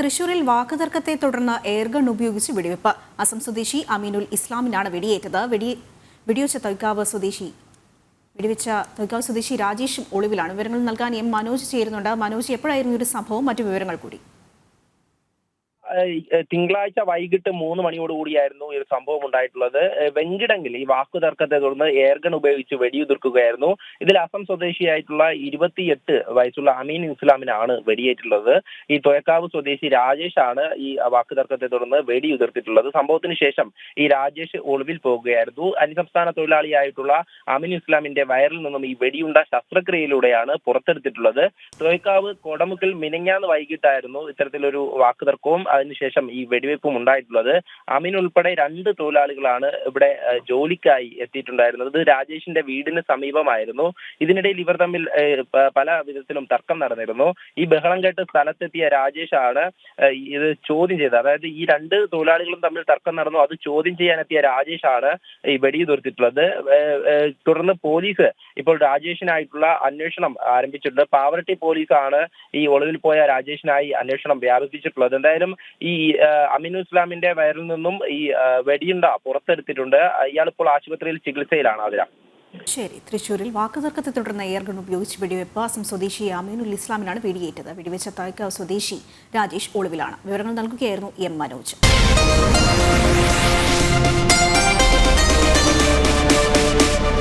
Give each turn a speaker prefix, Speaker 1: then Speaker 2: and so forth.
Speaker 1: തൃശൂരിൽ വാക്കുതർക്കത്തെ തുടർന്ന് എയർഗൺ ഉപയോഗിച്ച് വെടിവെപ്പ്. അസം സ്വദേശി അമീനുൽ ഇസ്ലാമിനാണ് വെടിയേറ്റത്. വെടി വെടിവെച്ച തൊയ്ക്കാവ് സ്വദേശി വെടിവെച്ച തൊയ്ക്കാവ് സ്വദേശി രാജേഷും ഒളിവിലാണ്. വിവരങ്ങൾ നൽകാൻ എം മനോജ് ചേരുന്നുണ്ട്. മനോജ് എപ്പോഴായിരുന്നു ഒരു സംഭവം? മറ്റു വിവരങ്ങൾ കൂടി.
Speaker 2: തിങ്കളാഴ്ച വൈകിട്ട് മൂന്ന് മണിയോടുകൂടിയായിരുന്നു ഈ ഒരു സംഭവം ഉണ്ടായിട്ടുള്ളത്. വെങ്കിടങ്കിൽ ഈ വാക്കുതർക്കത്തെ തുടർന്ന് എയർഗൺ ഉപയോഗിച്ച് വെടിയുതിർക്കുകയായിരുന്നു. ഇതിൽ അസം സ്വദേശിയായിട്ടുള്ള ഇരുപത്തിയെട്ട് വയസ്സുള്ള അമീൻ ഇസ്ലാമിനാണ് വെടിയേറ്റുള്ളത്. ഈ തൊയക്കാവ് സ്വദേശി രാജേഷ് ആണ് ഈ വാക്കുതർക്കത്തെ തുടർന്ന് വെടിയുതിർത്തിട്ടുള്ളത്. സംഭവത്തിന് ശേഷം ഈ രാജേഷ് ഒളിവിൽ പോകുകയായിരുന്നു. അന്യസംസ്ഥാന തൊഴിലാളിയായിട്ടുള്ള അമീൻ ഇസ്ലാമിന്റെ വയറിൽ നിന്നും ഈ വെടിയുണ്ട ശസ്ത്രക്രിയയിലൂടെയാണ് പുറത്തെടുത്തിട്ടുള്ളത്. തൊയക്കാവ് കൊടമുക്കിൽ മിനങ്ങാന്ന് വൈകിട്ടായിരുന്നു ഇത്തരത്തിലൊരു വാക്കുതർക്കവും. അതിനുശേഷം ഈ വെടിവെപ്പും ഉണ്ടായിട്ടുള്ളത്. അമിൻ ഉൾപ്പെടെ രണ്ട് തൊഴിലാളികളാണ് ഇവിടെ ജോലിക്കായി എത്തിയിട്ടുണ്ടായിരുന്നത്. രാജേഷിന്റെ വീടിന് സമീപമായിരുന്നു. ഇതിനിടയിൽ ഇവർ തമ്മിൽ പല വിധത്തിലും തർക്കം നടന്നിരുന്നു. ഈ ബഹളം കേട്ട് സ്ഥലത്തെത്തിയ രാജേഷ് ആണ് ഇത് ചോദ്യം ചെയ്തത്. അതായത് ഈ രണ്ട് തൊഴിലാളികളും തമ്മിൽ തർക്കം നടന്നു. അത് ചോദ്യം ചെയ്യാനെത്തിയ രാജേഷാണ് ഈ വെടിയുതിർത്തിട്ടുള്ളത്. തുടർന്ന് പോലീസ് ഇപ്പോൾ രാജേഷിനായിട്ടുള്ള അന്വേഷണം ആരംഭിച്ചിട്ടുണ്ട്. പാവറട്ടി പോലീസാണ് ഈ ഒളിവിൽ പോയ രാജേഷിനായി അന്വേഷണം വ്യാപിപ്പിച്ചിട്ടുള്ളത്. എന്തായാലും ഈ അമിനു ഇസ്ലാമിന്റെ വയറിൽ നിന്നും ഈ വെടിയുണ്ട പുറത്തെടുത്തിട്ടുണ്ട്. ഇയാൾ ഇപ്പോൾ ആശുപത്രിയിൽ ചികിത്സയിലാണ് അതില
Speaker 1: ശരി തൃശൂരിൽ വാക്കുതർക്കത്തെ തുടർന്ന് എയർഗൺ ഉപയോഗിച്ച് വെടിവെപ്പ് അസം സ്വദേശി അമീനുൽ ഇസ്ലാമിനാണ് വെടിയേറ്റത്. വെടിവെച്ച തായ്ക്കാവ് സ്വദേശി രാജേഷ് ഒളിവിലാണ്. വിവരങ്ങൾ നൽകുകയായിരുന്നു എം മനോജ്.